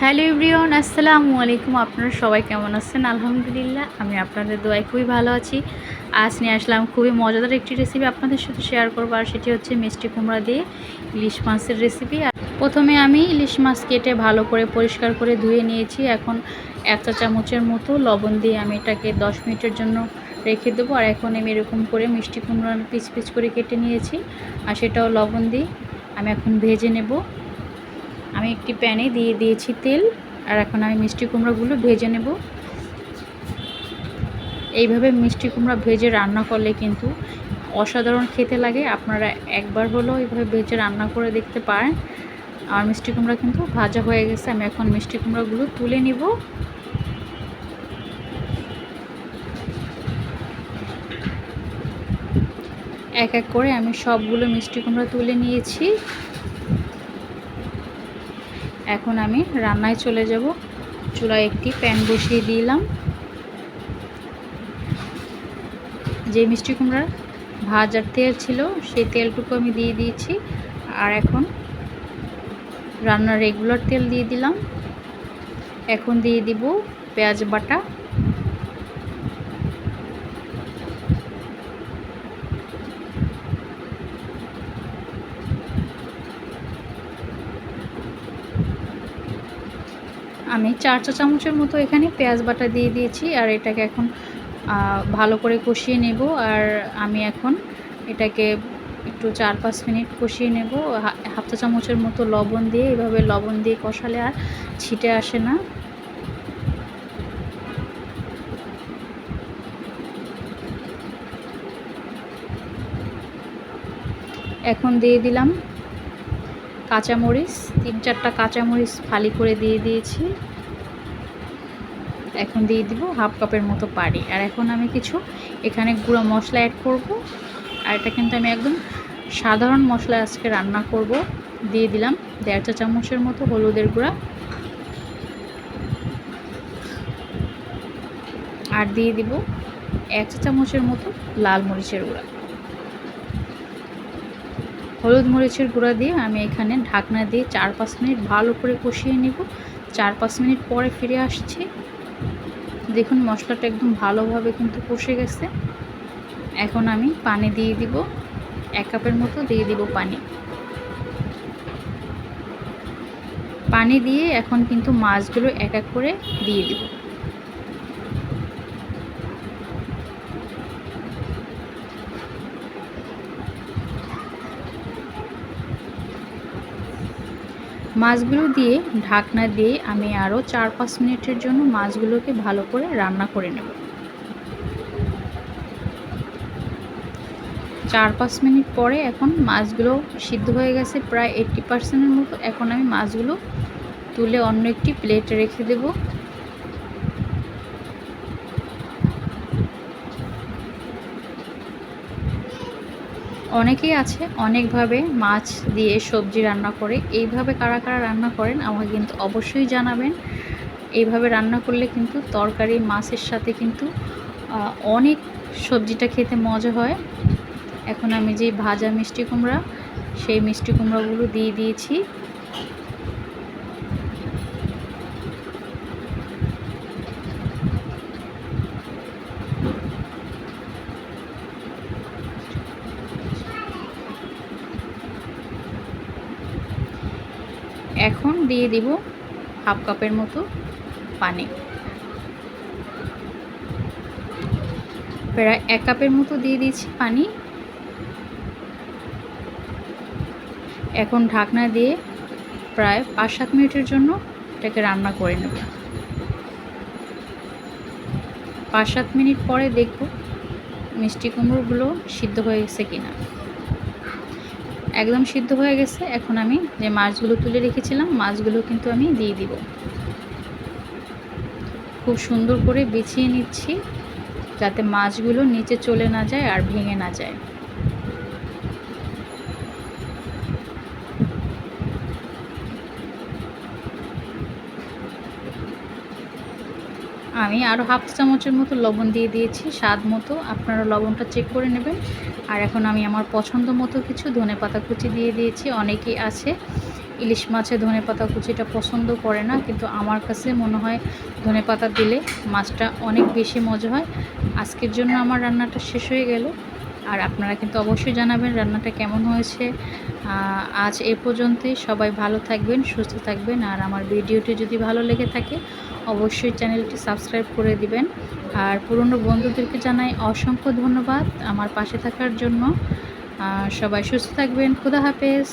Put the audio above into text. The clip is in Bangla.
হ্যালো এভরিওয়ান, আসসালামু আলাইকুম। আপনারা সবাই কেমন আছেন? আলহামদুলিল্লাহ, আমি আপনাদের দোয়ায় খুবই ভালো আছি। আজ নিয়ে আসলাম খুবই মজাদার একটি রেসিপি আপনাদের সাথে শেয়ার করব, আর সেটি হচ্ছে মিষ্টি কুমড়া দিয়ে ইলিশ মাছের রেসিপি আর প্রথমে আমি ইলিশ মাছ কেটে ভালো করে পরিষ্কার করে ধুয়ে নিয়েছি। এখন এক চা চামচের মতো লবণ দিয়ে আমি এটাকে দশ মিনিটের জন্য রেখে দেবো। আর এখন আমি এরকম করে মিষ্টি কুমড়া পিচ পিচ করে কেটে নিয়েছি। আর সেটাও লবণ দিয়ে আমি এখন ভেজে নেব। আমি একটি প্যানে দিয়ে দিয়েছি তেল, আর এখন আমি মিষ্টি কুমড়োগুলো ভেজে নেব। এইভাবে মিষ্টি কুমড়া ভেজে রান্না করলে কিন্তু অসাধারণ খেতে লাগে। আপনারা একবার হলেও এইভাবে ভেজে রান্না করে দেখতে পারেন। আর মিষ্টি কুমড়া কিন্তু ভাজা হয়ে গেছে, আমি এখন মিষ্টি কুমড়াগুলো তুলে নিব। এক এক করে আমি সবগুলো মিষ্টি কুমড়া তুলে নিয়েছি। এখন আমি রান্নায় চলে যাব। চুলায় একটি প্যান বসিয়ে দিলাম। যে মিষ্টি কুমড়ার ভাজার তেল ছিল, সেই তেলটুকু আমি দিয়ে দিয়েছি। আর এখন রান্নার রেগুলার তেল দিয়ে দিলাম। এখন দিয়ে দিব পেঁয়াজ বাটা। আমি চার চা চামচের মতো এখানে পেঁয়াজ বাটা দিয়ে দিয়েছি আর এটাকে এখন ভালো করে কষিয়ে নেব আর আমি এখন এটাকে একটু চার পাঁচ মিনিট কষিয়ে নেব। হাফ চা চামচের মতো লবণ দিয়ে, এভাবে লবণ দিয়ে কষালে আর ছিটে আসে না। এখন দিয়ে দিলাম কাঁচামরিচ, তিন চারটা কাঁচামরিচ ফালি করে দিয়ে দিয়েছি। এখন দিয়ে দিব হাফ কাপের মতো পানি। আর এখন আমি কিছু এখানে গুঁড়ো মশলা অ্যাড করব। আর এটা কিন্তু আমি একদম সাধারণ মশলা আজকে রান্না করব। দিয়ে দিলাম দেড় চা চামচের মতো হলুদের গুঁড়া। আর দিয়ে দিব এক চা চামচের মতো লাল মরিচের গুঁড়া। হলুদ মরিচের গুঁড়া দিয়ে আমি এখানে ঢাকনা দিয়ে চার পাঁচ মিনিট ভালো করে কষিয়ে নেব। চার পাঁচ মিনিট পরে ফিরে আসছি। দেখুন, মশলাটা একদম ভালোভাবে কিন্তু কষে গেছে। এখন আমি পানি দিয়ে দিব। এক কাপের মতো দিয়ে দিব পানি। পানি দিয়ে এখন কিন্তু মাছগুলো এক এক করে দিয়ে দিব। মাছগুলো দিয়ে ঢাকনা দিয়ে আমি আরও চার পাঁচ মিনিটের জন্য মাছগুলোকে ভালো করে রান্না করে নেব। চার পাঁচ মিনিট পরে এখন মাছগুলো সিদ্ধ হয়ে গেছে প্রায় এইটটি পার্সেন্টের মতো। এখন আমি মাছগুলো তুলে অন্য একটি প্লেটে রেখে দেবো। অনেকেই আছে, অনেকভাবে মাছ দিয়ে সবজি রান্না করে। এইভাবে কারা কারা রান্না করেন আমাকে কিন্তু অবশ্যই জানাবেন। এইভাবে রান্না করলে কিন্তু তরকারি, মাছের সাথে কিন্তু অনেক সবজিটা খেতে মজা হয়। এখন আমি যে ভাজা মিষ্টি কুমড়া, সেই মিষ্টি কুমড়াগুলো দিয়ে দিয়েছি। এখন দিয়ে দিব হাফ কাপের মতো পানি। প্রায় এক কাপের মতো দিয়ে দিয়েছি পানি। এখন ঢাকনা দিয়ে প্রায় পাঁচ সাত মিনিটের জন্য এটাকে রান্না করে নেব। পাঁচ সাত মিনিট পরে দেখব মিষ্টি কুমড়োগুলো সিদ্ধ হয়ে গেছে কিনা। একদম সিদ্ধ হয়ে গেছে। এখন আমি যে মাছগুলো তুলে রেখেছিলাম, মাছগুলো কিন্তু আমি দিয়ে দিব। খুব সুন্দর করে বিছিয়ে নিচ্ছি, যাতে মাছগুলো নিচে চলে না যায় আর ভেঙে না যায়। আমি আরও হাফ চামচের মতো লবণ দিয়ে দিয়েছি, স্বাদ মতো। আপনারা লবণটা চেক করে নেবেন। আর এখন আমি আমার পছন্দ মতো কিছু ধনে পাতা কুচি দিয়ে দিয়েছি। অনেকেই আছে, ইলিশ মাছে ধনে পাতা কুচিটা পছন্দ করে না, কিন্তু আমার কাছে মনে হয় ধনে পাতা দিলে মাছটা অনেক বেশি মজা হয়। আজকের জন্য আমার রান্নাটা শেষ হয়ে গেল। আর আপনারা কিন্তু অবশ্যই জানাবেন রান্নাটা কেমন হয়েছে। আজ এ পর্যন্তই। সবাই ভালো থাকবেন, সুস্থ থাকবেন। আর আমার ভিডিওটি যদি ভালো লেগে থাকে অবশ্যই চ্যানেলটি সাবস্ক্রাইব করে দিবেন। আর পুরনো বন্ধুদেরকে জানাই অসংখ্য ধন্যবাদ আমার পাশে থাকার জন্য। সবাই সুস্থ থাকবেন। খুদা হাফেজ।